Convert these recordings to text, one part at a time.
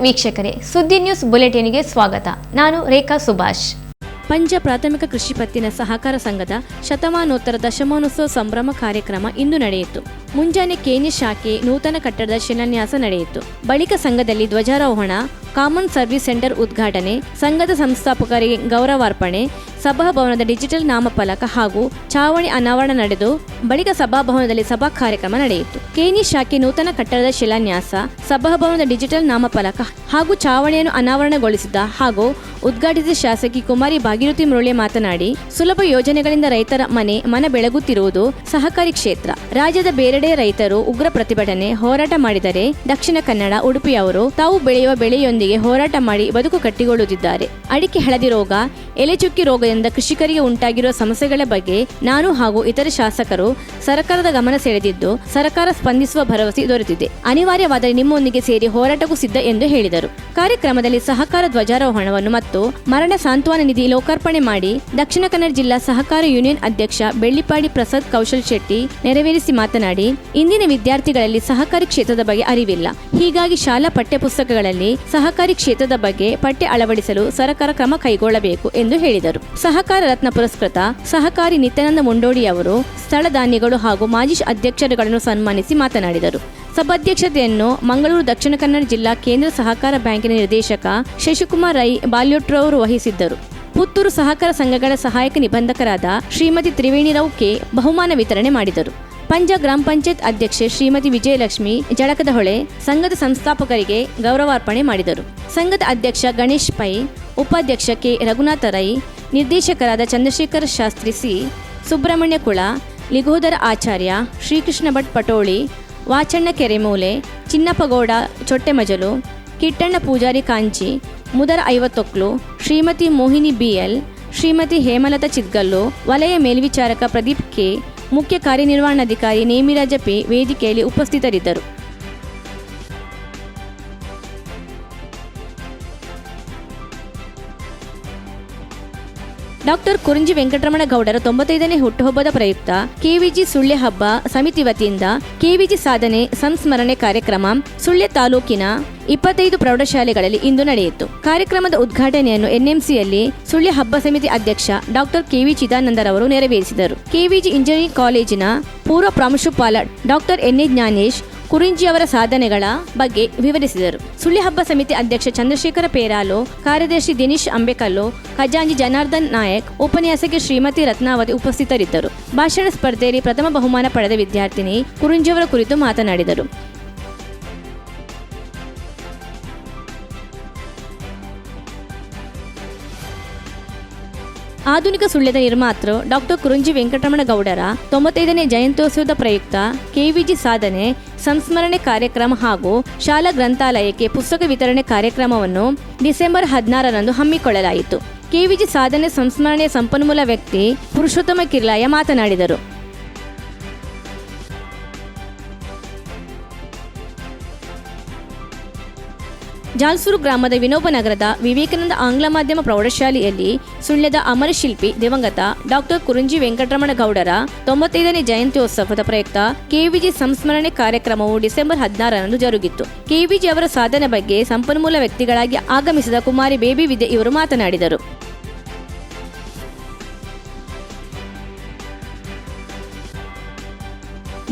ವೀಕ್ಷಕರೇ, ಸುದ್ದಿ ನ್ಯೂಸ್ ಬುಲೆಟಿನ್ಗೆ ಸ್ವಾಗತ. ನಾನು ರೇಖಾ ಸುಭಾಷ್. ಪಂಜ ಪ್ರಾಥಮಿಕ ಕೃಷಿ ಪತ್ತಿನ ಸಹಕಾರ ಸಂಘದ ಶತಮಾನೋತ್ತರ ದಶಮಾನೋತ್ಸವ ಸಂಭ್ರಮ ಕಾರ್ಯಕ್ರಮ ಇಂದು ನಡೆಯಿತು. ಮುಂಜಾನೆ ಕೇನಿ ಶಾಖೆ, ನೂತನ ಕಟ್ಟಡದ ಶಿಲಾನ್ಯಾಸ ನಡೆಯಿತು. ಬಳಿಕ ಸಂಘದಲ್ಲಿ ಧ್ವಜಾರೋಹಣ, ಕಾಮನ್ ಸರ್ವಿಸ್ ಸೆಂಟರ್ ಉದ್ಘಾಟನೆ, ಸಂಘದ ಸಂಸ್ಥಾಪಕರಿಗೆ ಗೌರವಾರ್ಪಣೆ ಸಭಾಭವನದ ಡಿಜಿಟಲ್ ನಾಮಫಲಕ ಹಾಗೂ ಚಾವಣಿ ಅನಾವರಣ ನಡೆದು ಬಳಿಕ ಸಭಾಭವನದಲ್ಲಿ ಸಭಾ ಕಾರ್ಯಕ್ರಮ ನಡೆಯಿತು. ಕೇನಿ ಶಾಖೆ ನೂತನ ಕಟ್ಟಡದ ಶಿಲಾನ್ಯಾಸ, ಸಭಾಭವನದ ಡಿಜಿಟಲ್ ನಾಮಫಲಕ ಹಾಗೂ ಚಾವಣಿಯನ್ನು ಅನಾವರಣಗೊಳಿಸಿದ ಹಾಗೂ ಉದ್ಘಾಟಿಸಿದ ಶಾಸಕಿ ಕುಮಾರಿ ಭಾಗೀರಥಿ ಮುರುಳಿ ಮಾತನಾಡಿ, ಸುಲಭ ಯೋಜನೆಗಳಿಂದ ರೈತರ ಮನೆ ಮನ ಬೆಳಗುತ್ತಿರುವುದು ಸಹಕಾರಿ ಕ್ಷೇತ್ರ. ರಾಜ್ಯದ ಬೇರೆಡೆ ರೈತರು ಉಗ್ರ ಪ್ರತಿಭಟನೆ ಹೋರಾಟ ಮಾಡಿದರೆ ದಕ್ಷಿಣ ಕನ್ನಡ, ಉಡುಪಿಯವರು ತಾವು ಬೆಳೆಯುವ ಬೆಳೆಯೊಂದಿಗೆ ಹೋರಾಟ ಮಾಡಿ ಬದುಕು ಕಟ್ಟಿಕೊಳ್ಳುತ್ತಿದ್ದಾರೆ. ಅಡಿಕೆ, ಹಳದಿ ರೋಗ, ಎಲೆಚುಕ್ಕಿ ರೋಗದಿಂದ ಕೃಷಿಕರಿಗೆ ಉಂಟಾಗಿರುವ ಸಮಸ್ಯೆಗಳ ಬಗ್ಗೆ ನಾನು ಹಾಗೂ ಇತರೆ ಶಾಸಕರು ಸರ್ಕಾರದ ಗಮನ ಸೆಳೆದಿದ್ದು, ಸರ್ಕಾರ ಸ್ಪಂದಿಸುವ ಭರವಸೆ ದೊರೆತಿದೆ. ಅನಿವಾರ್ಯವಾದರೆ ನಿಮ್ಮೊಂದಿಗೆ ಸೇರಿ ಹೋರಾಟಕ್ಕೂ ಸಿದ್ಧ ಎಂದು ಹೇಳಿದರು. ಕಾರ್ಯಕ್ರಮದಲ್ಲಿ ಸಹಕಾರ ಧ್ವಜಾರೋಹಣವನ್ನು ಮತ್ತು ಮರಣ ಸಾಂತ್ವನ ನಿಧಿ ಲೋಕಾರ್ಪಣೆ ಮಾಡಿ ದಕ್ಷಿಣ ಕನ್ನಡ ಜಿಲ್ಲಾ ಸಹಕಾರ ಯೂನಿಯನ್ ಅಧ್ಯಕ್ಷ ಬೆಳ್ಳಿಪಾಡಿ ಪ್ರಸಾದ್ ಕೌಶಲ್ ಶೆಟ್ಟಿ ನೆರವೇರಿಸಿ ಮಾತನಾಡಿ, ಇಂದಿನ ವಿದ್ಯಾರ್ಥಿಗಳಲ್ಲಿ ಸಹಕಾರಿ ಕ್ಷೇತ್ರದ ಬಗ್ಗೆ ಅರಿವಿಲ್ಲ. ಹೀಗಾಗಿ ಶಾಲಾ ಪಠ್ಯಪುಸ್ತಕಗಳಲ್ಲಿ ಸಹಕಾರಿ ಕ್ಷೇತ್ರದ ಬಗ್ಗೆ ಪಠ್ಯ ಅಳವಡಿಸಲು ಸರ್ಕಾರ ಕ್ರಮ ಕೈಗೊಳ್ಳಬೇಕು ಎಂದು ಹೇಳಿದರು. ಸಹಕಾರ ರತ್ನ ಪುರಸ್ಕೃತ ಸಹಕಾರಿ ನಿತ್ಯಾನಂದ ಮುಂಡೋಡಿ ಅವರು ಸ್ಥಳ ದಾನಿಗಳು ಹಾಗೂ ಮಾಜಿ ಅಧ್ಯಕ್ಷರುಗಳನ್ನು ಸನ್ಮಾನಿಸಿ ಮಾತನಾಡಿದರು. ಸಭಾಧ್ಯಕ್ಷತೆಯನ್ನು ಮಂಗಳೂರು ದಕ್ಷಿಣ ಕನ್ನಡ ಜಿಲ್ಲಾ ಕೇಂದ್ರ ಸಹಕಾರ ಬ್ಯಾಂಕಿನ ನಿರ್ದೇಶಕ ಶಶಿಕುಮಾರ್ ರೈ ಬಾಲ್ಯೋಟ್ರವರು ವಹಿಸಿದ್ದರು. ಪುತ್ತೂರು ಸಹಕಾರ ಸಂಘಗಳ ಸಹಾಯಕ ನಿಬಂಧಕರಾದ ಶ್ರೀಮತಿ ತ್ರಿವೇಣಿರಾವ್ ಕೆ ಬಹುಮಾನ ವಿತರಣೆ ಮಾಡಿದರು. ಪಂಜ ಗ್ರಾಮ ಪಂಚಾಯತ್ ಅಧ್ಯಕ್ಷೆ ಶ್ರೀಮತಿ ವಿಜಯಲಕ್ಷ್ಮಿ ಜಳಕದಹೊಳೆ ಸಂಘದ ಸಂಸ್ಥಾಪಕರಿಗೆ ಗೌರವಾರ್ಪಣೆ ಮಾಡಿದರು. ಸಂಘದ ಅಧ್ಯಕ್ಷ ಗಣೇಶ್ ಪೈ, ಉಪಾಧ್ಯಕ್ಷ ಕೆ. ರಘುನಾಥ ರೈ ನಿರ್ದೇಶಕರಾದ ಚಂದ್ರಶೇಖರ್ ಶಾಸ್ತ್ರಿ ಸಿ. ಸುಬ್ರಹ್ಮಣ್ಯ ಕುಳ ಲಿಗೋದರ ಆಚಾರ್ಯ ಶ್ರೀಕೃಷ್ಣ ಭಟ್ ಪಟೋಳಿ, ವಾಚಣ್ಣ ಕೆರೆಮೂಲೆ ಚಿನ್ನಪ್ಪಗೌಡ ಚೊಟ್ಟೆಮಜಲು, ಕಿಟ್ಟಣ್ಣ ಪೂಜಾರಿ ಕಾಂಚಿ, ಮುದರ ಐವತ್ತೊಕ್ಲು, ಶ್ರೀಮತಿ ಮೋಹಿನಿ ಬಿಎಲ್ ಶ್ರೀಮತಿ ಹೇಮಲತಾ ಚಿದ್ಗಲ್ಲು, ವಲಯ ಮೇಲ್ವಿಚಾರಕ ಪ್ರದೀಪ್ ಕೆ, ಮುಖ್ಯ ಕಾರ್ಯನಿರ್ವಹಣಾಧಿಕಾರಿ ನೇಮಿರಾಜ ಪಿ, ವೇದಿಕೆಯಲ್ಲಿ ಉಪಸ್ಥಿತರಿದ್ದರು. ಡಾಕ್ಟರ್ ಕುರಿಂಜಿ ವೆಂಕಟರಮಣ ಗೌಡರ ತೊಂಬತ್ತೈದನೇ ಹುಟ್ಟುಹಬ್ಬದ ಪ್ರಯುಕ್ತ ಕೆವಿಜಿ ಸುಳ್ಯ ಹಬ್ಬ ಸಮಿತಿ ವತಿಯಿಂದ ಕೆವಿಜಿ ಸಾಧನೆ ಸಂಸ್ಮರಣೆ ಕಾರ್ಯಕ್ರಮ ಸುಳ್ಯ ತಾಲೂಕಿನ ಇಪ್ಪತ್ತೈದು ಪ್ರೌಢಶಾಲೆಗಳಲ್ಲಿ ಇಂದು ನಡೆಯಿತು. ಕಾರ್ಯಕ್ರಮದ ಉದ್ಘಾಟನೆಯನ್ನು ಎನ್ಎಂಸಿಯಲ್ಲಿ ಸುಳ್ಯ ಹಬ್ಬ ಸಮಿತಿ ಅಧ್ಯಕ್ಷ ಡಾಕ್ಟರ್ ಕೆವಿ ಚಿದಾನಂದರವರು ನೆರವೇರಿಸಿದರು. ಕೆವಿಜಿ ಇಂಜಿನಿಯರಿಂಗ್ ಕಾಲೇಜಿನ ಪೂರ್ವ ಪ್ರಾಂಶುಪಾಲ doctor N A Jnanesh Kurinji ಅವರ ಸಾಧನೆಗಳ ಬಗ್ಗೆ ವಿವರಿಸಿದರು. ಸುಳ್ಳಿ ಹಬ್ಬ ಸಮಿತಿ ಅಧ್ಯಕ್ಷ ಚಂದ್ರಶೇಖರ ಪೇರಾಲೋ, ಕಾರ್ಯದರ್ಶಿ ದಿನೇಶ್ ಅಂಬೇಕಲ್ಲು, ಖಜಾಂಜಿ ಜನಾರ್ದನ್ ನಾಯಕ್, ಉಪನ್ಯಾಸಕಿ ಶ್ರೀಮತಿ ರತ್ನಾವತಿ ಉಪಸ್ಥಿತರಿದ್ದರು. ಭಾಷಣ ಸ್ಪರ್ಧೆಯಲ್ಲಿ ಪ್ರಥಮ ಬಹುಮಾನ ಪಡೆದ ವಿದ್ಯಾರ್ಥಿನಿ ಕುರಿಂಜಿಯವರ ಕುರಿತು ಮಾತನಾಡಿದರು. ಆಧುನಿಕ ಸುಳ್ಯದ ನಿರ್ಮಾತೃ ಡಾಕ್ಟರ್ ಕುರುಂಜಿ ವೆಂಕಟರಮಣ ಗೌಡರ ತೊಂಬತ್ತೈದನೇ ಜಯಂತ್ಯೋತ್ಸವದ ಪ್ರಯುಕ್ತ ಕೆವಿಜಿ ಸಾಧನೆ, ಸಂಸ್ಮರಣೆ ಕಾರ್ಯಕ್ರಮ ಹಾಗೂ ಶಾಲಾ ಗ್ರಂಥಾಲಯಕ್ಕೆ ಪುಸ್ತಕ ವಿತರಣೆ ಕಾರ್ಯಕ್ರಮವನ್ನು ಡಿಸೆಂಬರ್ ಹದಿನಾರರಂದು ಹಮ್ಮಿಕೊಳ್ಳಲಾಯಿತು. ಕೆವಿಜಿ ಸಾಧನೆ ಸಂಸ್ಮರಣೆಯ ಸಂಪನ್ಮೂಲ ವ್ಯಕ್ತಿ ಪುರುಷೋತ್ತಮ ಕಿರ್ಲಾಯ ಮಾತನಾಡಿದರು. ಜಾಲ್ಸೂರು ಗ್ರಾಮದ ವಿನೋಬ ನಗರದ ವಿವೇಕಾನಂದ ಆಂಗ್ಲ ಮಾಧ್ಯಮ ಪ್ರೌಢಶಾಲೆಯಲ್ಲಿ ಸುಳ್ಯದ ಅಮರ ಶಿಲ್ಪಿ ದಿವಂಗತ ಡಾಕ್ಟರ್ ಕುರುಂಜಿ ವೆಂಕಟರಮಣ ಗೌಡರ ತೊಂಬತ್ತೈದನೇ ಜಯಂತ್ಯೋತ್ಸವದ ಪ್ರಯುಕ್ತ ಕೆವಿಜಿ ಸಂಸ್ಮರಣೆ ಕಾರ್ಯಕ್ರಮವು ಡಿಸೆಂಬರ್ ಹದಿನಾರರಂದು ಜರುಗಿತ್ತು. ಕೆವಿಜಿ ಅವರ ಸಾಧನೆ ಬಗ್ಗೆ ಸಂಪನ್ಮೂಲ ವ್ಯಕ್ತಿಗಳಾಗಿ ಆಗಮಿಸಿದ ಕುಮಾರಿ ಬೇಬಿ ವಿದ್ಯೆ ಇವರು ಮಾತನಾಡಿದರು.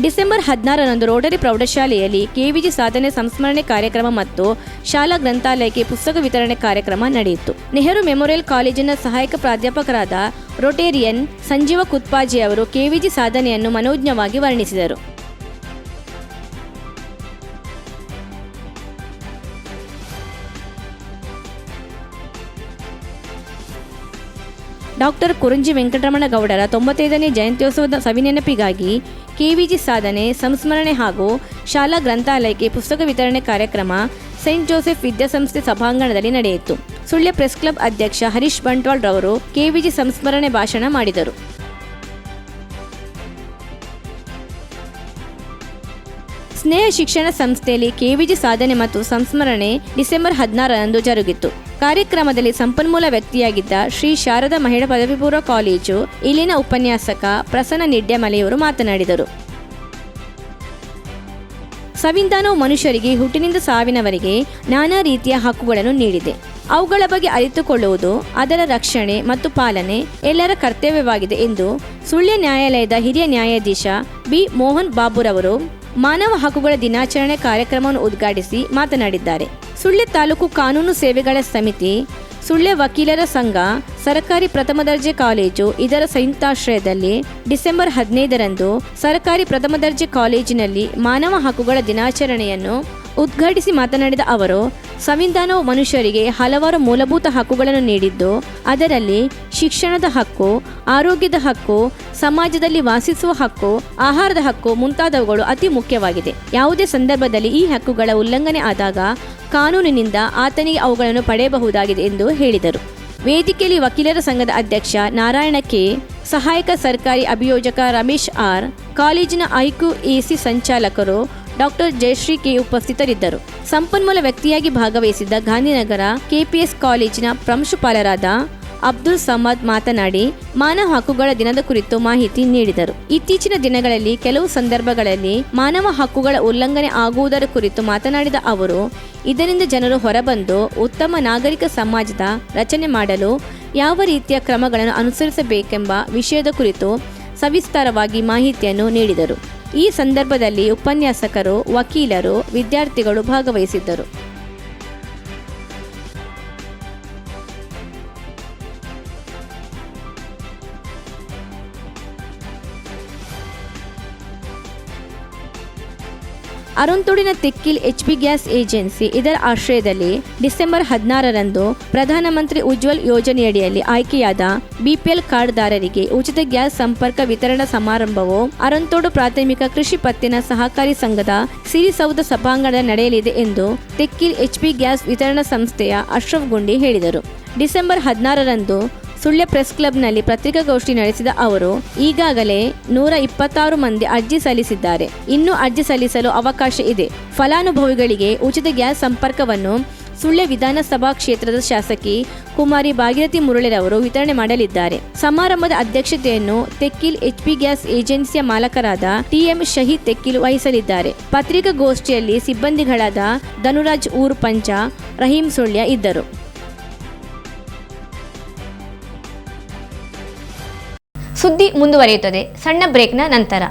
ಡಿಸೆಂಬರ್ ಹದಿನಾರರಂದು ರೋಟರಿ ಪ್ರೌಢಶಾಲೆಯಲ್ಲಿ ಕೆವಿಜಿ ಸಾಧನೆ ಸಂಸ್ಮರಣೆ ಕಾರ್ಯಕ್ರಮ ಮತ್ತು ಶಾಲಾ ಗ್ರಂಥಾಲಯಕ್ಕೆ ಪುಸ್ತಕ ವಿತರಣೆ ಕಾರ್ಯಕ್ರಮ ನಡೆಯಿತು. ನೆಹರು ಮೆಮೋರಿಯಲ್ ಕಾಲೇಜಿನ ಸಹಾಯಕ ಪ್ರಾಧ್ಯಾಪಕರಾದ ರೊಟೇರಿಯನ್ ಸಂಜೀವ ಕುತ್ಪಾಜಿ ಅವರು ಕೆವಿಜಿ ಸಾಧನೆಯನ್ನು ಮನೋಜ್ಞವಾಗಿ ವರ್ಣಿಸಿದರು. ಡಾಕ್ಟರ್ ಕುರುಂಜಿ ವೆಂಕಟರಮಣ ಗೌಡರ ತೊಂಬತ್ತೈದನೇ ಜಯಂತ್ಯೋತ್ಸವದ ಸವಿನೆನಪಿಗಾಗಿ ಕೆವಿಜಿ ಸಾಧನೆ, ಸಂಸ್ಮರಣೆ ಹಾಗೂ ಶಾಲಾ ಗ್ರಂಥಾಲಯಕ್ಕೆ ಪುಸ್ತಕ ವಿತರಣೆ ಕಾರ್ಯಕ್ರಮ ಸೈಂಟ್ ಜೋಸೆಫ್ ವಿದ್ಯಾಸಂಸ್ಥೆ ಸಭಾಂಗಣದಲ್ಲಿ ನಡೆಯಿತು. ಸುಳ್ಯ ಪ್ರೆಸ್ ಕ್ಲಬ್ ಅಧ್ಯಕ್ಷ ಹರೀಶ್ ಬಂಟ್ವಾಳ್ ರವರು ಕೆವಿಜಿ ಸಂಸ್ಮರಣೆ ಭಾಷಣ ಮಾಡಿದರು. ಸ್ನೇಹ ಶಿಕ್ಷಣ ಸಂಸ್ಥೆಯಲ್ಲಿ ಕೆವಿಜಿ ಸಾಧನೆ ಮತ್ತು ಸಂಸ್ಮರಣೆ ಡಿಸೆಂಬರ್ ಹದಿನಾರರಂದು ಜರುಗಿತು. ಕಾರ್ಯಕ್ರಮದಲ್ಲಿ ಸಂಪನ್ಮೂಲ ವ್ಯಕ್ತಿಯಾಗಿದ್ದ ಶ್ರೀ ಶಾರದಾ ಮಹಿಳಾ ಪದವಿ ಪೂರ್ವ ಕಾಲೇಜು, ಇಲ್ಲಿನ ಉಪನ್ಯಾಸಕ ಪ್ರಸನ್ನ ನಿಡ್ಯಮಲೆಯವರು ಮಾತನಾಡಿದರು. ಸಂವಿಧಾನವು ಮನುಷ್ಯರಿಗೆ ಹುಟ್ಟಿನಿಂದ ಸಾವಿನವರೆಗೆ ನಾನಾ ರೀತಿಯ ಹಕ್ಕುಗಳನ್ನು ನೀಡಿದೆ. ಅವುಗಳ ಬಗ್ಗೆ ಅರಿತುಕೊಳ್ಳುವುದು, ಅದರ ರಕ್ಷಣೆ ಮತ್ತು ಪಾಲನೆ ಎಲ್ಲರ ಕರ್ತವ್ಯವಾಗಿದೆ ಎಂದು ಸುಳ್ಯ ನ್ಯಾಯಾಲಯದ ಹಿರಿಯ ನ್ಯಾಯಾಧೀಶ ಬಿ. ಮೋಹನ್ ಬಾಬುರವರು ಮಾನವ ಹಕ್ಕುಗಳ ದಿನಾಚರಣೆ ಕಾರ್ಯಕ್ರಮವನ್ನು ಉದ್ಘಾಟಿಸಿ ಮಾತನಾಡಿದ್ದಾರೆ. ಸುಳ್ಯ ತಾಲೂಕು ಕಾನೂನು ಸೇವೆಗಳ ಸಮಿತಿ ಸುಳ್ಯ ವಕೀಲರ ಸಂಘ, ಸರ್ಕಾರಿ ಪ್ರಥಮ ದರ್ಜೆ ಕಾಲೇಜು ಇದರ ಸಂಯುಕ್ತಾಶ್ರಯದಲ್ಲಿ ಡಿಸೆಂಬರ್ ಹದಿನೈದರಂದು ಸರ್ಕಾರಿ ಪ್ರಥಮ ದರ್ಜೆ ಕಾಲೇಜಿನಲ್ಲಿ ಮಾನವ ಹಕ್ಕುಗಳ ದಿನಾಚರಣೆಯನ್ನು ಉದ್ಘಾಟಿಸಿ ಮಾತನಾಡಿದ ಅವರು, ಸಂವಿಧಾನವು ಮನುಷ್ಯರಿಗೆ ಹಲವಾರು ಮೂಲಭೂತ ಹಕ್ಕುಗಳನ್ನು ನೀಡಿದ್ದು, ಅದರಲ್ಲಿ ಶಿಕ್ಷಣದ ಹಕ್ಕು, ಆರೋಗ್ಯದ ಹಕ್ಕು, ಸಮಾಜದಲ್ಲಿ ವಾಸಿಸುವ ಹಕ್ಕು, ಆಹಾರದ ಹಕ್ಕು ಮುಂತಾದವುಗಳು ಅತಿ ಮುಖ್ಯವಾಗಿದೆ. ಯಾವುದೇ ಸಂದರ್ಭದಲ್ಲಿ ಈ ಹಕ್ಕುಗಳ ಉಲ್ಲಂಘನೆ ಆದಾಗ ಕಾನೂನಿನಿಂದ ಆತನಿಗೆ ಅವುಗಳನ್ನು ಪಡೆಯಬಹುದಾಗಿದೆ ಎಂದು ಹೇಳಿದರು. ವೇದಿಕೆಯಲ್ಲಿ ವಕೀಲರ ಸಂಘದ ಅಧ್ಯಕ್ಷ ನಾರಾಯಣ ಕೆ. ಸಹಾಯಕ ಸರ್ಕಾರಿ ಅಭಿಯೋಜಕ ರಮೇಶ್ ಆರ್, ಕಾಲೇಜಿನ ಐಕ್ಯು ಎಸಿ ಸಂಚಾಲಕರು ಡಾಕ್ಟರ್ ಜಯಶ್ರೀ ಕೆ ಉಪಸ್ಥಿತರಿದ್ದರು. ಸಂಪನ್ಮೂಲ ವ್ಯಕ್ತಿಯಾಗಿ ಭಾಗವಹಿಸಿದ್ದ ಗಾಂಧಿನಗರ ಕೆಪಿಎಸ್ ಕಾಲೇಜಿನ ಪ್ರಾಂಶುಪಾಲರಾದ ಅಬ್ದುಲ್ ಸಮದ್ ಮಾತನಾಡಿ, ಮಾನವ ಹಕ್ಕುಗಳ ದಿನದ ಕುರಿತು ಮಾಹಿತಿ ನೀಡಿದರು. ಇತ್ತೀಚಿನ ದಿನಗಳಲ್ಲಿ ಕೆಲವು ಸಂದರ್ಭಗಳಲ್ಲಿ ಮಾನವ ಹಕ್ಕುಗಳ ಉಲ್ಲಂಘನೆ ಆಗುವುದರ ಕುರಿತು ಮಾತನಾಡಿದ ಅವರು, ಇದರಿಂದ ಜನರು ಹೊರಬಂದು ಉತ್ತಮ ನಾಗರಿಕ ಸಮಾಜದ ರಚನೆ ಮಾಡಲು ಯಾವ ರೀತಿಯ ಕ್ರಮಗಳನ್ನು ಅನುಸರಿಸಬೇಕೆಂಬ ವಿಷಯದ ಕುರಿತು ಸವಿಸ್ತಾರವಾಗಿ ಮಾಹಿತಿಯನ್ನು ನೀಡಿದರು. ಈ ಸಂದರ್ಭದಲ್ಲಿ ಉಪನ್ಯಾಸಕರು ವಕೀಲರು ವಿದ್ಯಾರ್ಥಿಗಳು ಭಾಗವಹಿಸಿದ್ದರು. ಅರುಂತೋಡಿನ Tekkil H P gas agency ಇದರ ಆಶ್ರಯದಲ್ಲಿ ಡಿಸೆಂಬರ್ ಹದಿನಾರರಂದು ಪ್ರಧಾನಮಂತ್ರಿ ಉಜ್ವಲ್ ಯೋಜನೆಯಡಿಯಲ್ಲಿ ಆಯ್ಕೆಯಾದ ಬಿಪಿಎಲ್ ಕಾರ್ಡ್ದಾರರಿಗೆ ಉಚಿತ ಗ್ಯಾಸ್ ಸಂಪರ್ಕ ವಿತರಣಾ ಸಮಾರಂಭವು ಅರಂತೋಡು ಪ್ರಾಥಮಿಕ ಕೃಷಿ ಪತ್ತಿನ ಸಹಕಾರಿ ಸಂಘದ ಸಿರಿಸೌಧ ಸಭಾಂಗಣ ನಡೆಯಲಿದೆ ಎಂದು ತೆಕ್ಕಿಲ್ ಎಚ್ ಪಿ ಗ್ಯಾಸ್ ವಿತರಣಾ ಸಂಸ್ಥೆಯ ಅಶ್ರಫ್ ಗುಂಡಿ ಹೇಳಿದರು. ಡಿಸೆಂಬರ್ ಹದಿನಾರರಂದು ಸುಳ್ಯ ಪ್ರೆಸ್ ಕ್ಲಬ್ನಲ್ಲಿ ಪತ್ರಿಕಾಗೋಷ್ಠಿ ನಡೆಸಿದ ಅವರು, ಈಗಾಗಲೇ ನೂರ ಇಪ್ಪತ್ತಾರು ಮಂದಿ ಅರ್ಜಿ ಸಲ್ಲಿಸಿದ್ದಾರೆ. ಇನ್ನೂ ಅರ್ಜಿ ಸಲ್ಲಿಸಲು ಅವಕಾಶ ಇದೆ. ಫಲಾನುಭವಿಗಳಿಗೆ ಉಚಿತ ಗ್ಯಾಸ್ ಸಂಪರ್ಕವನ್ನು ಸುಳ್ಯ ವಿಧಾನಸಭಾ ಕ್ಷೇತ್ರದ ಶಾಸಕಿ ಕುಮಾರಿ ಭಾಗೀರಥಿ ಮುರಳಿರವರು ವಿತರಣೆ ಮಾಡಲಿದ್ದಾರೆ. ಸಮಾರಂಭದ ಅಧ್ಯಕ್ಷತೆಯನ್ನು ತೆಕ್ಕಿಲ್ ಎಚ್ಪಿ ಗ್ಯಾಸ್ ಏಜೆನ್ಸಿಯ ಮಾಲಕರಾದ ಟಿಎಂ ಶಹೀದ್ ತೆಕ್ಕಿಲ್ ವಹಿಸಲಿದ್ದಾರೆ. ಪತ್ರಿಕಾಗೋಷ್ಠಿಯಲ್ಲಿ ಸಿಬ್ಬಂದಿಗಳಾದ ಧನುರಾಜ್ ಊರ್ ಪಂಚ, ರಹೀಂ ಸುಳ್ಯ ಇದ್ದರು. ಸುದ್ದಿ ಮುಂದುವರಿಯುತ್ತದೆ. ಸಣ್ಣ ಬ್ರೇಕ್ನ ನಂತರ.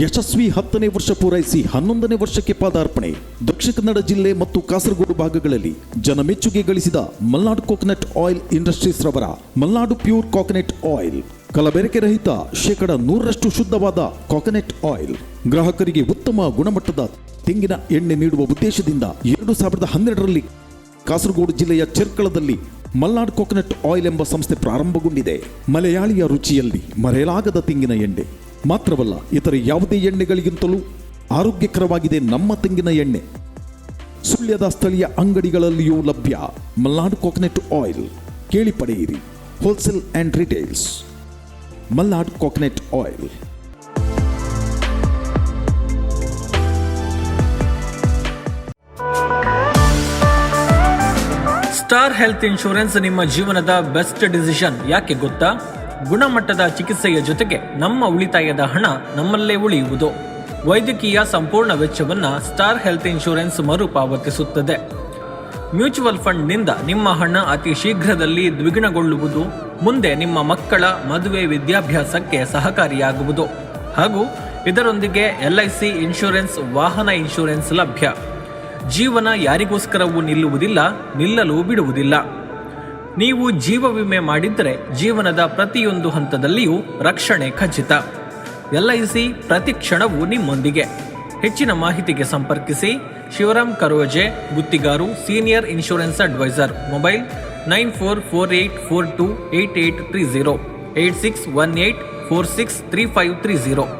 ಯಶಸ್ವಿ ಹತ್ತನೇ ವರ್ಷ ಪೂರೈಸಿ ಹನ್ನೊಂದನೇ ವರ್ಷಕ್ಕೆ ಪಾದಾರ್ಪಣೆ. ದಕ್ಷಿಣ ಕನ್ನಡ ಜಿಲ್ಲೆ ಮತ್ತು ಕಾಸರಗೋಡು ಭಾಗಗಳಲ್ಲಿ ಜನಮೆಚ್ಚುಗೆ ಗಳಿಸಿದ ಮಲ್ನಾಡು ಕೋಕೋನಟ್ ಆಯಿಲ್ ಇಂಡಸ್ಟ್ರೀಸ್ ರವರ ಮಲ್ನಾಡು ಪ್ಯೂರ್ ಕೋಕೋನಟ್ ಆಯಿಲ್. ಕಲಬೆರಕೆ ರಹಿತ ಶೇಕಡ ನೂರರಷ್ಟು ಶುದ್ಧವಾದ ಕೋಕೋನಟ್ ಆಯಿಲ್. ಗ್ರಾಹಕರಿಗೆ ಉತ್ತಮ ಗುಣಮಟ್ಟದ ತೆಂಗಿನ ಎಣ್ಣೆ ನೀಡುವ ಉದ್ದೇಶದಿಂದ ಎರಡು ಸಾವಿರದ ಹನ್ನೆರಡರಲ್ಲಿ ಕಾಸರಗೋಡು ಜಿಲ್ಲೆಯ ಚೆರ್ಕಳದಲ್ಲಿ ಮಲ್ನಾಡ್ ಕೋಕೋನಟ್ ಆಯಿಲ್ ಎಂಬ ಸಂಸ್ಥೆ ಪ್ರಾರಂಭಗೊಂಡಿದೆ. ಮಲಯಾಳಿಯ ರುಚಿಯಲ್ಲಿ ಮರೆಯಲಾಗದ ತೆಂಗಿನ ಎಣ್ಣೆ. ಮಾತ್ರವಲ್ಲ, ಇತರ ಯಾವುದೇ ಎಣ್ಣೆಗಳಿಗಿಂತಲೂ ಆರೋಗ್ಯಕರವಾಗಿದೆ ನಮ್ಮ ತೆಂಗಿನ ಎಣ್ಣೆ. ಸುಳ್ಯದ ಸ್ಥಳೀಯ ಅಂಗಡಿಗಳಲ್ಲಿಯೂ ಲಭ್ಯ ಮಲ್ನಾಡ್ ಕೋಕೋನಟ್ ಆಯಿಲ್. ಕೇಳಿ ಪಡೆಯಿರಿ. Wholesale and retails. Malnad coconut oil. Star health insurance ನಿಮ್ಮ ಜೀವನದ ಬೆಸ್ಟ್ ಡಿಸಿಷನ್. ಯಾಕೆ ಗೊತ್ತಾ? ಗುಣಮಟ್ಟದ ಚಿಕಿತ್ಸೆಯ ಜೊತೆಗೆ ನಮ್ಮ ಉಳಿತಾಯದ ಹಣ ನಮ್ಮಲ್ಲೇ ಉಳಿಯುವುದು. ವೈದ್ಯಕೀಯ ಸಂಪೂರ್ಣ ವೆಚ್ಚವನ್ನ ಸ್ಟಾರ್ ಹೆಲ್ತ್ ಇನ್ಶೂರೆನ್ಸ್ ಮರುಪಾವತಿಸುತ್ತದೆ. ಮ್ಯೂಚುವಲ್ ಫಂಡ್ನಿಂದ ನಿಮ್ಮ ಹಣ ಅತಿ ಶೀಘ್ರದಲ್ಲಿ ದ್ವಿಗುಣಗೊಳ್ಳುವುದು, ಮುಂದೆ ನಿಮ್ಮ ಮಕ್ಕಳ ಮದುವೆ ವಿದ್ಯಾಭ್ಯಾಸಕ್ಕೆ ಸಹಕಾರಿಯಾಗುವುದು. ಹಾಗೂ ಇದರೊಂದಿಗೆ ಎಲ್ಐಸಿ ಇನ್ಶೂರೆನ್ಸ್, ವಾಹನ ಇನ್ಶೂರೆನ್ಸ್ ಲಭ್ಯ. ಜೀವನ ಯಾರಿಗೋಸ್ಕರವೂ ನಿಲ್ಲುವುದಿಲ್ಲ, ನಿಲ್ಲಲು ಬಿಡುವುದಿಲ್ಲ. ನೀವು ಜೀವ ವಿಮೆ ಮಾಡಿದ್ದರೆ ಜೀವನದ ಪ್ರತಿಯೊಂದು ಹಂತದಲ್ಲಿಯೂ ರಕ್ಷಣೆ ಖಚಿತ. ಎಲ್ಐಸಿ ಪ್ರತಿ ಕ್ಷಣವೂ ನಿಮ್ಮೊಂದಿಗೆ. ಹೆಚ್ಚಿನ ಮಾಹಿತಿಗೆ ಸಂಪರ್ಕಿಸಿ. Shivaram Karoje, Guthigaru, senior insurance advisor. Mobile nine four four eight four two eight eight three zero eight six one eight four six three five three zero.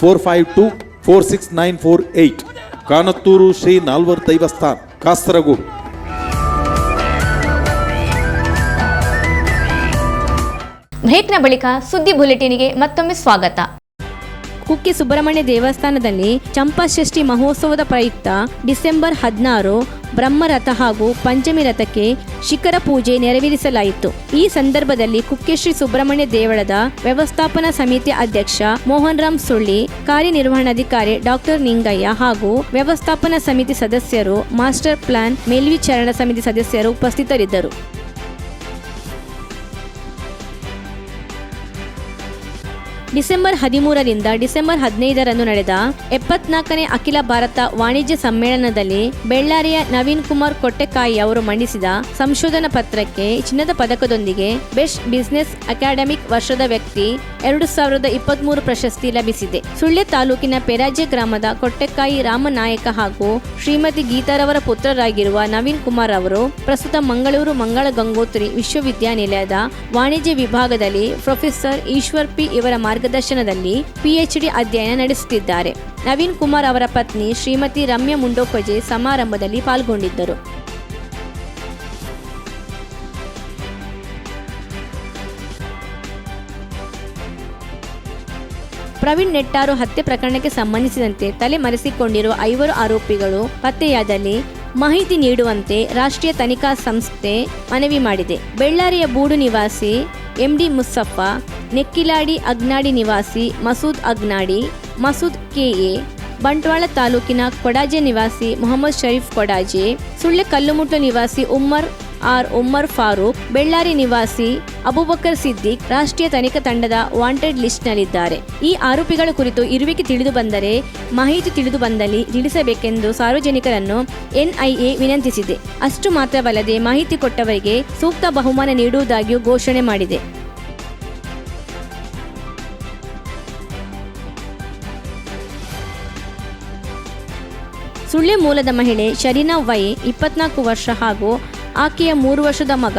four five two four six nine four eight Kanathur Shri ನಾಲ್ವರ್ ದೈವಸ್ಥಾನ್ ಕಾಸರಗೋಡು. ಬ್ರೇಕ್ನ ಬಳಿಕ ಸುದ್ದಿ ಬುಲೆಟಿನ್ಗೆ ಮತ್ತೊಮ್ಮೆ ಸ್ವಾಗತ. ಕುಕ್ಕೆ ಸುಬ್ರಹ್ಮಣ್ಯ ದೇವಸ್ಥಾನದಲ್ಲಿ ಚಂಪಾಷಷ್ಠಿ ಮಹೋತ್ಸವದ ಪ್ರಯುಕ್ತ December ಹದಿನಾರು ಬ್ರಹ್ಮರಥ ಹಾಗೂ ಪಂಚಮಿ ರಥಕ್ಕೆ ಶಿಖರ ಪೂಜೆ ನೆರವೇರಿಸಲಾಯಿತು. ಈ ಸಂದರ್ಭದಲ್ಲಿ ಕುಕ್ಕೆಶ್ರೀ ಸುಬ್ರಹ್ಮಣ್ಯ ದೇವಳದ ವ್ಯವಸ್ಥಾಪನಾ ಸಮಿತಿ ಅಧ್ಯಕ್ಷ ಮೋಹನ್ ರಾಮ್ ಸುಳ್ಳಿ, ಕಾರ್ಯನಿರ್ವಹಣಾಧಿಕಾರಿ ಡಾಕ್ಟರ್ ನಿಂಗಯ್ಯ ಹಾಗೂ ವ್ಯವಸ್ಥಾಪನಾ ಸಮಿತಿ ಸದಸ್ಯರು, ಮಾಸ್ಟರ್ ಪ್ಲಾನ್ ಮೇಲ್ವಿಚಾರಣಾ ಸಮಿತಿ ಸದಸ್ಯರು ಉಪಸ್ಥಿತರಿದ್ದರು. ಡಿಸೆಂಬರ್ ಹದಿಮೂರರಿಂದ ಡಿಸೆಂಬರ್ ಹದಿನೈದರಂದು ನಡೆದ ಎಪ್ಪತ್ನಾಲ್ಕನೇ ಅಖಿಲ ಭಾರತ ವಾಣಿಜ್ಯ ಸಮ್ಮೇಳನದಲ್ಲಿ ಬೆಳ್ಳಾರಿಯ ನವೀನ್ ಕುಮಾರ್ ಕೊಟ್ಟೆಕಾಯಿ ಅವರು ಮಂಡಿಸಿದ ಸಂಶೋಧನಾ ಪತ್ರಕ್ಕೆ ಚಿನ್ನದ ಪದಕದೊಂದಿಗೆ ಬೆಸ್ಟ್ ಬಿಸಿನೆಸ್ ಅಕಾಡೆಮಿಕ್ ವರ್ಷದ ವ್ಯಕ್ತಿ ಎರಡು ಸಾವಿರದ ಇಪ್ಪತ್ಮೂರು ಪ್ರಶಸ್ತಿ ಲಭಿಸಿದೆ. ಸುಳ್ಯ ತಾಲೂಕಿನ ಪೆರಾಜೆ ಗ್ರಾಮದ ಕೊಟ್ಟೆಕಾಯಿ ರಾಮನಾಯಕ ಹಾಗೂ ಶ್ರೀಮತಿ ಗೀತಾರವರ ಪುತ್ರರಾಗಿರುವ ನವೀನ್ ಕುಮಾರ್ ಅವರು ಪ್ರಸ್ತುತ ಮಂಗಳೂರು ಮಂಗಳ ಗಂಗೋತ್ರಿ ವಿಶ್ವವಿದ್ಯಾನಿಲಯದ ವಾಣಿಜ್ಯ ವಿಭಾಗದಲ್ಲಿ ಪ್ರೊಫೆಸರ್ ಈಶ್ವರ್ ಪಿ ಇವರ ಮಾರ್ಗದರ್ಶನದಲ್ಲಿ ಪಿಎಚ್ಡಿ ಅಧ್ಯಯನ ನಡೆಸುತ್ತಿದ್ದಾರೆ. ನವೀನ್ ಕುಮಾರ್ ಅವರ ಪತ್ನಿ ಶ್ರೀಮತಿ ರಮ್ಯ ಮುಂಡೋಪಜೆ ಸಮಾರಂಭದಲ್ಲಿ ಪಾಲ್ಗೊಂಡಿದ್ದರು. ಪ್ರವೀಣ್ ನೆಟ್ಟಾರು ಹತ್ಯೆ ಪ್ರಕರಣಕ್ಕೆ ಸಂಬಂಧಿಸಿದಂತೆ ತಲೆ ಮರೆಸಿಕೊಂಡಿರುವ ಐವರು ಆರೋಪಿಗಳು ಪತ್ತೆಯಾದಲ್ಲಿ ಮಾಹಿತಿ ನೀಡುವಂತೆ ರಾಷ್ಟ್ರೀಯ ತನಿಖಾ ಸಂಸ್ಥೆ ಮನವಿ ಮಾಡಿದೆ. ಬೆಳ್ಳಾರಿಯ ಬೂಡು ನಿವಾಸಿ ಎಂಡಿ ಮುಸ್ಸಪ್ಪ, ನೆಕ್ಕಿಲಾಡಿ ಅಗ್ನಾಡಿ ನಿವಾಸಿ ಮಸೂದ್ ಅಗ್ನಾಡಿ, ಮಸೂದ್ ಕೆಎ, ಬಂಟ್ವಾಳ ತಾಲೂಕಿನ ಕೊಡಾಜೆ ನಿವಾಸಿ ಮೊಹಮ್ಮದ್ ಶರೀಫ್ ಕೊಡಾಜೆ, ಸುಳ್ಳೆ ಕಲ್ಲುಮುಟ್ಟು ನಿವಾಸಿ ಉಮ್ಮರ್ ಆರ್. ಉಮ್ಮರ್ ಫಾರೂಕ್, ಬೆಳ್ಳಾರಿ ನಿವಾಸಿ ಅಬುಬಕರ್ ಸಿದ್ದಿಕ್ ರಾಷ್ಟ್ರೀಯ ತನಿಖಾ ತಂಡದ ವಾಂಟೆಡ್ ಲಿಸ್ಟ್ನಲ್ಲಿದ್ದಾರೆ. ಈ ಆರೋಪಿಗಳ ಕುರಿತು ಇರುವಿಕೆ ತಿಳಿದು ಬಂದರೆ ಮಾಹಿತಿ ತಿಳಿದು ಬಂದಲ್ಲಿ ತಿಳಿಸಬೇಕೆಂದು ಸಾರ್ವಜನಿಕರನ್ನು ಎನ್ಐಎ ವಿನಂತಿಸಿದೆ. ಅಷ್ಟು ಮಾತ್ರವಲ್ಲದೆ ಮಾಹಿತಿ ಕೊಟ್ಟವರಿಗೆ ಸೂಕ್ತ ಬಹುಮಾನ ನೀಡುವುದಾಗಿಯೂ ಘೋಷಣೆ ಮಾಡಿದೆ. ಸುಳ್ಯ ಮೂಲದ ಮಹಿಳೆ ಶರೀನಾ ವೈ ಇಪ್ಪತ್ನಾಲ್ಕು ವರ್ಷ ಹಾಗೂ ಆಕೆಯ ಮೂರು ವರ್ಷದ ಮಗ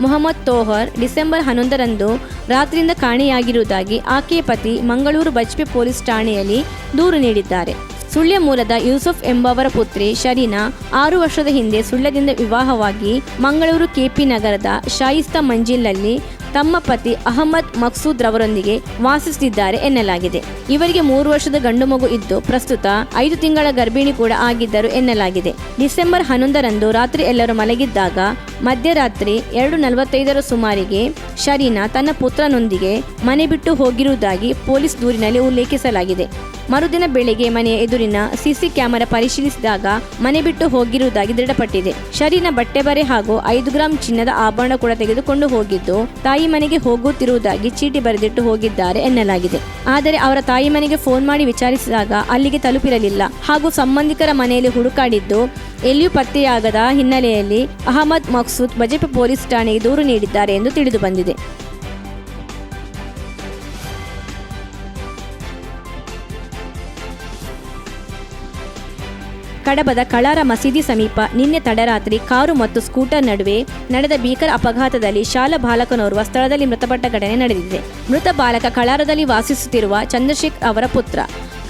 ಮೊಹಮ್ಮದ್ ತೋಹರ್ ಡಿಸೆಂಬರ್ ಹನ್ನೊಂದರಂದು ರಾತ್ರಿಯಿಂದ ಕಾಣೆಯಾಗಿರುವುದಾಗಿ ಆಕೆಯ ಪತಿ ಮಂಗಳೂರು ಬಜ್ಪೆ ಪೊಲೀಸ್ ಠಾಣೆಯಲ್ಲಿ ದೂರು ನೀಡಿದ್ದಾರೆ. ಸುಳ್ಯ ಮೂಲದ ಯೂಸುಫ್ ಎಂಬವರ ಪುತ್ರಿ ಶರೀನಾ ಆರು ವರ್ಷದ ಹಿಂದೆ ಸುಳ್ಯದಿಂದ ವಿವಾಹವಾಗಿ ಮಂಗಳೂರು ಕೆಪಿ ನಗರದ ಶಾಯಿಸ್ತಾ ಮಂಜಿಲ್ನಲ್ಲಿ ತಮ್ಮ ಪತಿ ಅಹಮದ್ ಮಕ್ಸೂದ್ ರವರೊಂದಿಗೆ ವಾಸಿಸುತ್ತಿದ್ದಾರೆ ಎನ್ನಲಾಗಿದೆ. ಇವರಿಗೆ ಮೂರು ವರ್ಷದ ಗಂಡು ಮಗು ಇದ್ದು, ಪ್ರಸ್ತುತ ಐದು ತಿಂಗಳ ಗರ್ಭಿಣಿ ಕೂಡ ಆಗಿದ್ದರು ಎನ್ನಲಾಗಿದೆ. ಡಿಸೆಂಬರ್ ಹನ್ನೊಂದರಂದು ರಾತ್ರಿ ಎಲ್ಲರೂ ಮಲಗಿದ್ದಾಗ ಮಧ್ಯರಾತ್ರಿ ಎರಡು ನಲವತ್ತೈದರ ಸುಮಾರಿಗೆ ಶರೀನಾ ತನ್ನ ಪುತ್ರನೊಂದಿಗೆ ಮನೆ ಬಿಟ್ಟು ಹೋಗಿರುವುದಾಗಿ ಪೊಲೀಸ್ ದೂರಿನಲ್ಲಿ ಉಲ್ಲೇಖಿಸಲಾಗಿದೆ. ಮರುದಿನ ಬೆಳಿಗ್ಗೆ ಮನೆಯ ಎದುರಿನ ಸಿಸಿ ಕ್ಯಾಮೆರಾ ಪರಿಶೀಲಿಸಿದಾಗ ಮನೆ ಬಿಟ್ಟು ಹೋಗಿರುವುದಾಗಿ ದೃಢಪಟ್ಟಿದೆ. ಶರೀನ ಬಟ್ಟೆ ಬರೆ ಹಾಗೂ ಐದು ಗ್ರಾಂ ಚಿನ್ನದ ಆಭರಣ ಕೂಡ ತೆಗೆದುಕೊಂಡು ಹೋಗಿದ್ದು, ತಾಯಿ ಮನೆಗೆ ಹೋಗುತ್ತಿರುವುದಾಗಿ ಚೀಟಿ ಬರೆದಿಟ್ಟು ಹೋಗಿದ್ದಾರೆ ಎನ್ನಲಾಗಿದೆ. ಆದರೆ ಅವರ ತಾಯಿ ಮನೆಗೆ ಫೋನ್ ಮಾಡಿ ವಿಚಾರಿಸಿದಾಗ ಅಲ್ಲಿಗೆ ತಲುಪಿರಲಿಲ್ಲ. ಹಾಗೂ ಸಂಬಂಧಿಕರ ಮನೆಯಲ್ಲಿ ಹುಡುಕಾಡಿದ್ದು, ಎಲ್ಲಿಯೂ ಪತ್ತೆಯಾಗದ ಹಿನ್ನೆಲೆಯಲ್ಲಿ ಅಹಮದ್ ಮಕ್ಸೂದ್ ಬಜೆಪ ಪೊಲೀಸ್ ಠಾಣೆಗೆ ದೂರು ನೀಡಿದ್ದಾರೆ ಎಂದು ತಿಳಿದು ಬಂದಿದೆ. ಕಡಬದ ಕಳಾರ ಮಸೀದಿ ಸಮೀಪ ನಿನ್ನೆ ತಡರಾತ್ರಿ ಕಾರು ಮತ್ತು ಸ್ಕೂಟರ್ ನಡುವೆ ನಡೆದ ಭೀಕರ ಅಪಘಾತದಲ್ಲಿ ಶಾಲಾ ಬಾಲಕನೋರ್ವ ಸ್ಥಳದಲ್ಲಿ ಮೃತಪಟ್ಟ ಘಟನೆ ನಡೆದಿದೆ. ಮೃತ ಬಾಲಕ ಕಳಾರದಲ್ಲಿ ವಾಸಿಸುತ್ತಿರುವ ಚಂದ್ರಶೇಖರ್ ಅವರ ಪುತ್ರ.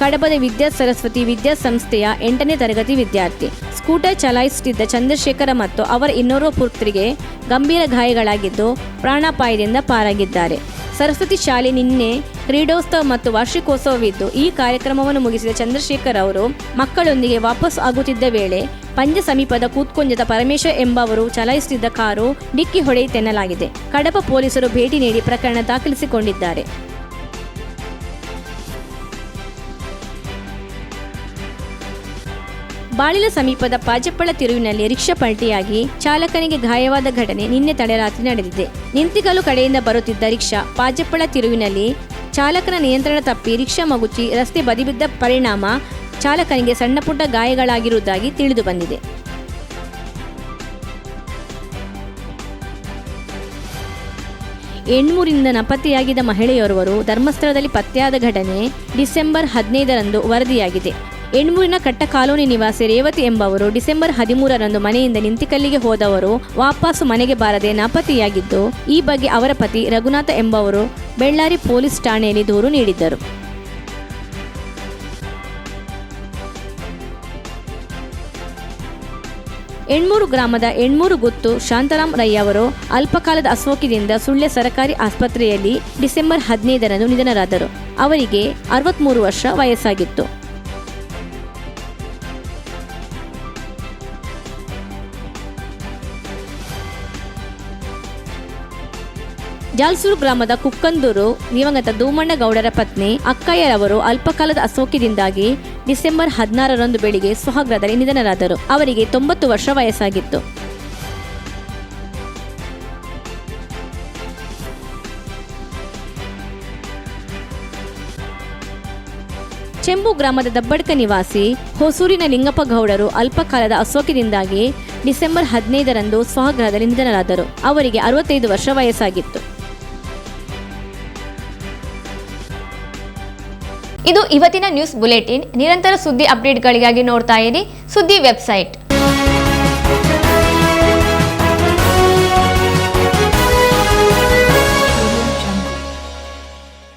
ಕಡಬದ ವಿದ್ಯಾ ಸರಸ್ವತಿ ವಿದ್ಯಾಸಂಸ್ಥೆಯ ಎಂಟನೇ ತರಗತಿ ವಿದ್ಯಾರ್ಥಿ. ಸ್ಕೂಟರ್ ಚಲಾಯಿಸುತ್ತಿದ್ದ ಚಂದ್ರಶೇಖರ ಮತ್ತು ಅವರ ಇನ್ನೋರ್ವ ಪುತ್ರಿಗೆ ಗಂಭೀರ ಗಾಯಗಳಾಗಿದ್ದು ಪ್ರಾಣಾಪಾಯದಿಂದ ಪಾರಾಗಿದ್ದಾರೆ. ಸರಸ್ವತಿ ಶಾಲೆ ನಿನ್ನೆ ಕ್ರೀಡೋತ್ಸವ ಮತ್ತು ವಾರ್ಷಿಕೋತ್ಸವವಿದ್ದು, ಈ ಕಾರ್ಯಕ್ರಮವನ್ನು ಮುಗಿಸಿದ ಚಂದ್ರಶೇಖರ್ ಅವರು ಮಕ್ಕಳೊಂದಿಗೆ ವಾಪಸ್ ಆಗುತ್ತಿದ್ದ ವೇಳೆ ಪಂಜ ಸಮೀಪದ ಕೂತ್ಕೊಂಜದ ಪರಮೇಶ್ವರ್ ಎಂಬವರು ಚಲಾಯಿಸುತ್ತಿದ್ದ ಕಾರು ಡಿಕ್ಕಿ ಹೊಡೆಯಿತೆನ್ನಲಾಗಿದೆ. ಕಡಪ ಪೊಲೀಸರು ಭೇಟಿ ನೀಡಿ ಪ್ರಕರಣ ದಾಖಲಿಸಿಕೊಂಡಿದ್ದಾರೆ. ಬಾಳಿಲ ಸಮೀಪದ ಪಾಜಪ್ಪಳ ತಿರುವಿನಲ್ಲಿ ರಿಕ್ಷಾ ಪಲ್ಟಿಯಾಗಿ ಚಾಲಕನಿಗೆ ಗಾಯವಾದ ಘಟನೆ ನಿನ್ನೆ ತಡರಾತ್ರಿ ನಡೆದಿದೆ. ನಿಂತಿಗಲು ಕಡೆಯಿಂದ ಬರುತ್ತಿದ್ದ ರಿಕ್ಷಾ ಪಾಜಪ್ಪಳ ತಿರುವಿನಲ್ಲಿ ಚಾಲಕನ ನಿಯಂತ್ರಣ ತಪ್ಪಿ ರಿಕ್ಷಾ ಮಗುಚಿ ರಸ್ತೆ ಬದಿಬಿದ್ದ ಪರಿಣಾಮ ಚಾಲಕನಿಗೆ ಸಣ್ಣಪುಟ್ಟ ಗಾಯಗಳಾಗಿರುವುದಾಗಿ ತಿಳಿದು ಬಂದಿದೆ. ಎಣ್ಮೂರಿನಿಂದ ನಾಪತ್ತೆಯಾಗಿದ್ದ ಮಹಿಳೆಯೋರ್ವರು ಧರ್ಮಸ್ಥಳದಲ್ಲಿ ಪತ್ತೆಯಾದ ಘಟನೆ ಡಿಸೆಂಬರ್ ಹದಿನೈದರಂದು ವರದಿಯಾಗಿದೆ. ಎಣ್ಮೂರಿನ ಕಟ್ಟ ಕಾಲೋನಿ ನಿವಾಸಿ ರೇವತಿ ಎಂಬವರು ಡಿಸೆಂಬರ್ ಹದಿಮೂರರಂದು ಮನೆಯಿಂದ ನಿಂತಿಕಲ್ಲಿಗೆ ಹೋದವರು ವಾಪಸ್ ಮನೆಗೆ ಬಾರದೆ ನಾಪತ್ತೆಯಾಗಿದ್ದು, ಈ ಬಗ್ಗೆ ಅವರ ಪತಿ ರಘುನಾಥ ಎಂಬವರು ಬೆಳ್ಳಾರಿ ಪೊಲೀಸ್ ಠಾಣೆಯಲ್ಲಿ ದೂರು ನೀಡಿದ್ದರು. ಎಣ್ಮೂರು ಗ್ರಾಮದ ಎಣ್ಮೂರು ಗುತ್ತು ಶಾಂತರಾಮ್ ರೈ ಅವರು ಅಲ್ಪಕಾಲದ ಅಸ್ವೋಕಿದಿಂದ ಸುಳ್ಯ ಸರಕಾರಿ ಆಸ್ಪತ್ರೆಯಲ್ಲಿ ಡಿಸೆಂಬರ್ ಹದಿನೈದರಂದು ನಿಧನರಾದರು. ಅವರಿಗೆ ಅರವತ್ಮೂರು ವರ್ಷ ವಯಸ್ಸಾಗಿತ್ತು. ಜಾಲ್ಸೂರು ಗ್ರಾಮದ ಕುಕ್ಕಂದೂರು ದಿವಂಗತ ಧೂಮಣ್ಣ ಗೌಡರ ಪತ್ನಿ ಅಕ್ಕಯ್ಯರವರು ಅಲ್ಪಕಾಲದ ಅಸೋಕ್ಯದಿಂದಾಗಿ ಡಿಸೆಂಬರ್ ಹದಿನಾರರಂದು ಬೆಳಿಗ್ಗೆ ಸುಹಾಗ್ರದಲ್ಲಿ ನಿಧನರಾದರು. ಅವರಿಗೆ ತೊಂಬತ್ತು ವರ್ಷ ವಯಸ್ಸಾಗಿತ್ತು. ಚೆಂಬು ಗ್ರಾಮದ ದಬ್ಬಡ್ಕ ನಿವಾಸಿ ಹೊಸೂರಿನ ಲಿಂಗಪ್ಪ ಗೌಡರು ಅಲ್ಪಕಾಲದ ಅಸೋಕ್ಯದಿಂದಾಗಿ ಡಿಸೆಂಬರ್ ಹದಿನೈದರಂದು ಸ್ವಗೃಹದಲ್ಲಿ ನಿಧನರಾದರು. ಅವರಿಗೆ ಅರವತ್ತೈದು ವರ್ಷ ವಯಸ್ಸಾಗಿತ್ತು. ಇದು ಇವತ್ತಿನ ನ್ಯೂಸ್ ಬುಲೆಟಿನ್. ನಿರಂತರ ಸುದ್ದಿ ಅಪ್ಡೇಟ್ಗಳಿಗಾಗಿ ನೋಡ್ತಾ ಇರಿ. ಸುದ್ದಿ ವೆಬ್ಸೈಟ್.